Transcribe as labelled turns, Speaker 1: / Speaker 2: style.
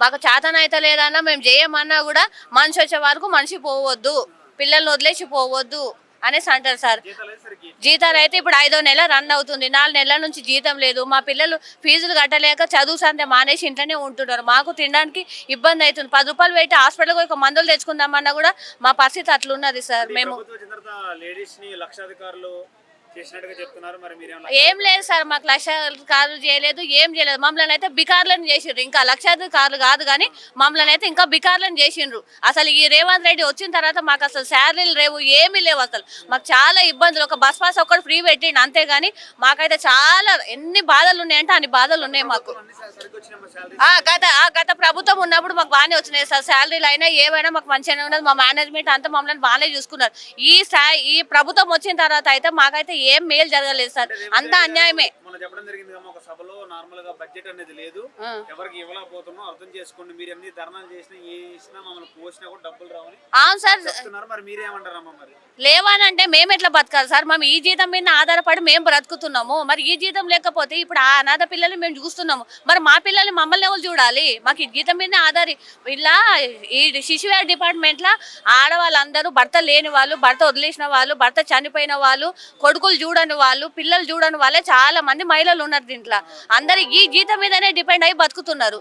Speaker 1: మాకు చేతన అయితే లేదన్నా మేము చేయమన్నా కూడా మనిషి వచ్చే వరకు మనిషి పోవద్దు. పిల్లల్ని వదిలేసి పోవద్దు అనేసి అంటారు సార్.
Speaker 2: జీతాలు
Speaker 1: అయితే ఇప్పుడు ఐదో నెల రన్ అవుతుంది. నాలుగు నెలల నుంచి జీతం లేదు. మా పిల్లలు ఫీజులు కట్టలేక చదువు సంతే మానేసి ఇంట్లోనే ఉంటున్నారు. మాకు తినడానికి ఇబ్బంది అవుతుంది. పది రూపాయలు పెట్టి హాస్పిటల్కి ఒక మందులు తెచ్చుకుందామన్నా కూడా మా పరిస్థితి అట్లున్నది సార్. మేము ఏం లేదు సార్ మాకు లక్ష కార్లు చేయలేదు ఏం చేయలేదు. మమ్మల్ని అయితే బికార్లను చేసిండ్రు. ఇంకా లక్షాది కార్లు కాదు కానీ మమ్మల్ని అయితే ఇంకా బికార్లను చేసిండ్రు. అసలు ఈ రేవంత్ రెడ్డి వచ్చిన తర్వాత మాకు అసలు శాలరీలు లేవు ఏమీ లేవు అసలు. మాకు చాలా ఇబ్బందులు. ఒక బస్ పాస్ ఒక్కటి ఫ్రీ పెట్టిండు అంతేగాని మాకైతే చాలా ఎన్ని బాధలు ఉన్నాయంటే అన్ని బాధలు ఉన్నాయి మాకు. ఆ గత ఆ గత ప్రభుత్వం ఉన్నప్పుడు మాకు బాగానే వచ్చినాయి సార్. శాలరీలు అయినా ఏమైనా మాకు మంచిగానే ఉన్నది. మా మేనేజ్మెంట్ అంతా మమ్మల్ని బాగానే చూసుకున్నారు. ఈ ఈ ప్రభుత్వం వచ్చిన తర్వాత అయితే మాకైతే ఏం మేలు జరగలేదు సార్ అంతా అన్యాయమే
Speaker 2: మనం చెప్పడం జరిగింది కదా ఒక సభలో నార్మల్గా బడ్జెట్ అనేది లేదు. ఎవరికి ఇవ్వలేకపోతున్నాం అర్థం చేసుకోండి మీరు ఎన్ని ధర్నాలు చేసినా ఏ ఇచ్చినా మమ్మల్ని పోసినా కూడా డబ్బులు రావని
Speaker 1: అవును సార్.
Speaker 2: చెప్తున్నారు. మరి మీరేమంటారమ్మా మరి?
Speaker 1: లేవనంటే మేము ఎట్లా బతకాలి సార్? మేము ఈ జీతం మీద ఆధారపడి మేము బ్రతుకుతున్నాము. మరి ఈ జీతం లేకపోతే ఇప్పుడు ఆ అనాథ పిల్లల్ని మేము చూస్తున్నాము. మరి మా పిల్లల్ని మమ్మల్ని ఎవరు చూడాలి? మాకు ఈ జీతం మీద ఆధారి ఇలా ఈ శిశువేర్ డిపార్ట్మెంట్లో ఆడవాళ్ళందరూ భర్త లేని వాళ్ళు భర్త వదిలేసిన వాళ్ళు భర్త చనిపోయిన వాళ్ళు కొడుకులు చూడని వాళ్ళు పిల్లలు చూడని వాళ్ళే చాలా మంది మహిళలు ఉన్నారు దీంట్లో. అందరు ఈ జీతం మీదనే డిపెండ్ అయి బతుకుతున్నారు.